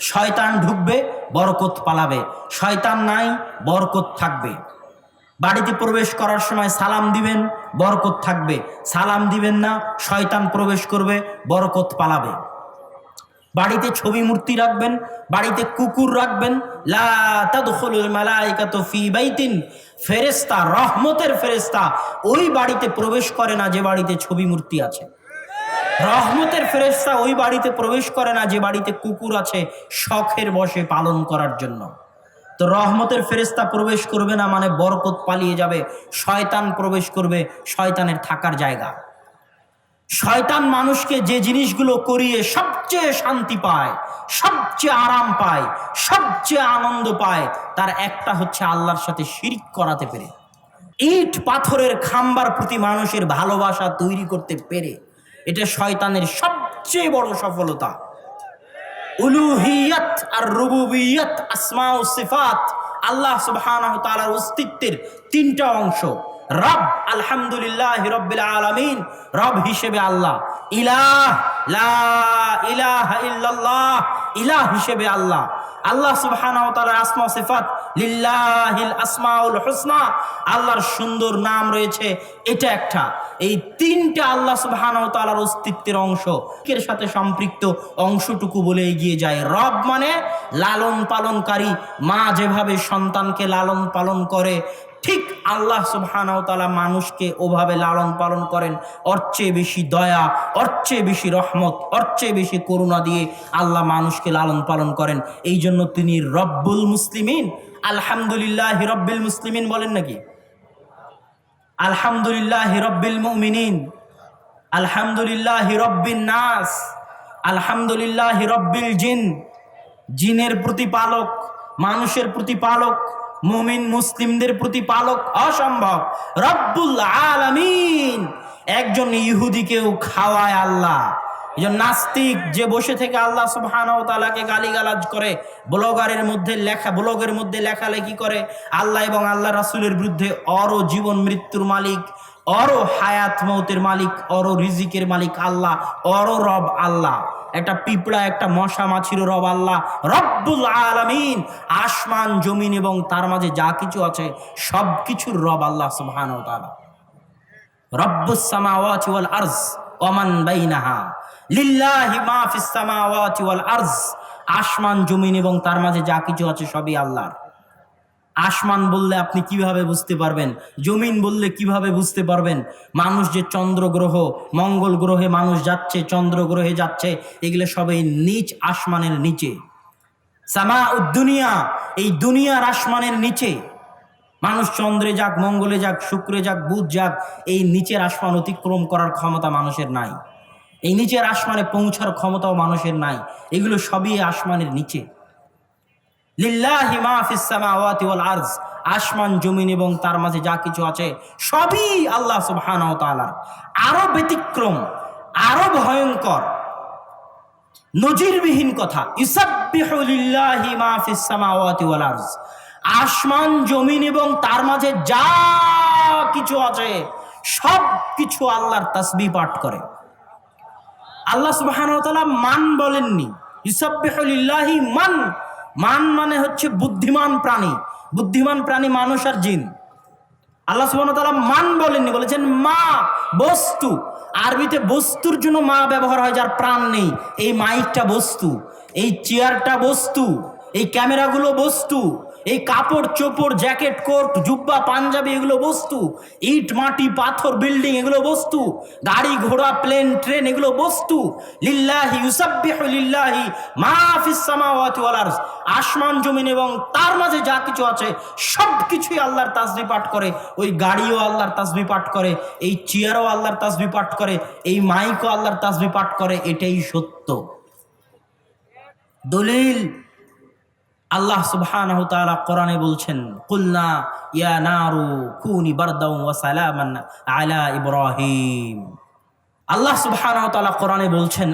শয়তান ঢুকবে, বরকত পালাবে। শয়তান নাই, বরকত থাকবে। বাড়িতে প্রবেশ করার সময় সালাম দিবেন, বরকত থাকবে। সালাম দিবেন না, শয়তান প্রবেশ করবে, বরকত পালাবে। বাড়িতে ছবি মূর্তি রাখবেন, বাড়িতে কুকুর রাখবেন। লা তাদখুলুল মালাইকাতু ফি বাইতিন। ফেরেশতা, রহমতের ফেরেশতা, ওই বাড়িতে প্রবেশ করে না যে বাড়িতে ছবি মূর্তি আছে। রহমতের ফেরেশতা ওই বাড়িতে প্রবেশ করে না, যে বাড়িতে কুকুর আছে, শখের বসে পালন করার জন্য। তো রহমতের ফেরেশতা প্রবেশ করবে না মানে বরকত পালিয়ে যাবে, শয়তান প্রবেশ করবে, শয়তানের থাকার জায়গা। শয়তান মানুষকে যে জিনিসগুলো করিয়ে সবচেয়ে শান্তি পায়, সবচেয়ে আরাম পায়, সবচেয়ে আনন্দ পায়, তার একটা হচ্ছে আল্লাহর সাথে শিরিক করাতে পেরে। ইট পাথরের খাম্বার প্রতি মানুষের ভালোবাসা তৈরি করতে পেরে। এটা শয়তানের সবচেয়ে বড় সফলতা। উলুহিয়াত আর রুবুবিয়াত আসমা ও সিফাত, আল্লাহ সুবহানাহু তাআলার অস্তিত্বের তিনটা অংশ। রব, আলহামদুলিল্লাহ রব্বিল আলামিন, রব হিসেবে আল্লাহ। ইলাহ, লা ইলাহা ইল্লাল্লাহ, ইলাহ হিসেবে আল্লাহ। আল্লাহ সুবহানাহু তাআলার আসমা ও সিফাত লিল্লাহিল আসমাউল হুসনা। আল্লাহর সুন্দর নাম রয়েছে এটা একটা। এই তিনটা আল্লাহ সুবহানাহু তাআলার অস্তিত্বের অংশ। এর সাথে সম্পৃক্ত অংশটুকু বলে এগিয়ে যায়। রব মানে লালন পালনকারী। মা যেভাবে সন্তানকে লালন পালন করে, ঠিক আল্লাহ সুবহানাহু তাআলা মানুষকে ওভাবে লালন পালন করেন। ওর চেয়ে বেশি দয়া, ওর চেয়ে বেশি রহমত, ওর চেয়ে বেশি করুণা দিয়ে আল্লাহ মানুষকে লালন পালন করেন। এই জন্য তিনি রব্বুল মুসলিমিন। আলহামদুলিল্লাহ হিরব্বিল মুসলিমিন বলেন নাকি? আলহামদুলিল্লাহ রব্বিল মুমিনিন, আলহামদুলিল্লাহ হিরব্বিন নাস, আলহামদুলিল্লাহ হিরব্বিল জিন, জিনের প্রতিপালক, মানুষের প্রতিপালক, মুমিন মুসলিমদের প্রতিপালক অসম্ভব। রব্বুল আলামিন, একজন ইহুদিকেও খাওয়ায় আল্লাহ। নাস্তিক যে বসে থেকে আল্লাহ সুবহানাহু তাআলাকে গালিগালাজ করে, ব্লগারের মধ্যে লেখা, ব্লগের মধ্যে লেখালেখি করে, আল্লাহ এবং আল্লাহ রাসূলের বিরুদ্ধে অরো জীবন মৃত্যুর মালিক, অরো হায়াত মৌতের মালিক, অরো রিজিকের মালিক আল্লাহ, অরো রব আল্লাহ। একটা পিঁপড়া, একটা মশা মাছির রব আল্লাহ। রব্বুল আলামিন, আসমান, জমিন এবং তার মাঝে যা কিছু আছে সব কিছুর রব আল্লাহ সুবহানাহু তাআলা। রব্বুস সামাওয়াতি ওয়াল আরজ। ওমান বাইনাহা। লিল্লাহি মা ফিস সামাওয়াতি ওয়াল আরজ। আসমান, জমিন এবং তার মাঝে যা কিছু আছে সবই আল্লাহর। আসমান বললে আপনি কীভাবে বুঝতে পারবেন? জমিন বললে কীভাবে বুঝতে পারবেন? মানুষ যে চন্দ্র গ্রহ, মঙ্গল গ্রহে মানুষ যাচ্ছে, চন্দ্র গ্রহে যাচ্ছে, এগুলো সবই নিচ আসমানের নিচে। সামা দুনিয়া, এই দুনিয়ার আসমানের নিচে। মানুষ চন্দ্রে যাক, মঙ্গলে যাক, শুক্রে যাক, বুধ যাক, এই নিচের আসমান অতিক্রম করার ক্ষমতা মানুষের নাই। এই নিচের আসমানে পৌঁছার ক্ষমতাও মানুষের নাই। এগুলো সবই আসমানের নিচে। আরজ। আসমান, জমিন এবং তার মাঝে যা কিছু আছে, সবই আল্লাহ সুবহানাহু আরও ব্যতিক্রম, আরও ভয়ঙ্কর, নজিরবিহীন কথা। ইসাব্বিহু লিল্লাহি আরজ। আসমান, জমিন এবং তার মাঝে যা কিছু আছে, সব কিছু আল্লাহর তাসবিহ পাঠ করে। আল্লাহ তাআলা মান বলেননি। ইসাব্বিহু লিল্লাহি মান। মান মানে হচ্ছে বুদ্ধিমান প্রাণী। বুদ্ধিমান প্রাণী মানুষ আর জিন। আল্লাহ তাআলা মান বলেননি, বলেছেন, মা, বস্তু। আরবিতে বস্তুর জন্য মা ব্যবহার হয়, যার প্রাণ নেই। এই মাইকটা বস্তু, এই চেয়ারটা বস্তু, এই ক্যামেরাগুলো বস্তু এই কাপড় চোপড়, জ্যাকেট, কোট, জুব্বা, পাঞ্জাবি এগুলো বস্তু। ইট, মাটি, পাথর, বিল্ডিং এগুলো বস্তু। গাড়ি, ঘোড়া, প্লেন, ট্রেন এগুলো বস্তু। লিল্লাহি ইউসাব্বিহু লিল্লাহি মা ফিস সামাওয়াতি ওয়াল আরজ। আসমান, জমিন এবং তার মাঝে যা কিছু আছে সব কিছুই আল্লাহর তাসবিহ পাঠ করে। ওই গাড়িও আল্লাহর তাসবিহ পাঠ করে, এই চেয়ারও আল্লাহর তাসবিহ পাঠ করে, এই মাইকও আল্লাহর তাসবিহ পাঠ করে, এটাই সত্য। দলিল আল্লাহ সুবহানাহু তাআলা কোরআনে বলছেন, কুলনা ইয়া নারু কুনি বারদাও ওয়া সালামান আলা ইব্রাহিম। আল্লাহ সুবহানাহু তাআলা কোরআনে বলছেন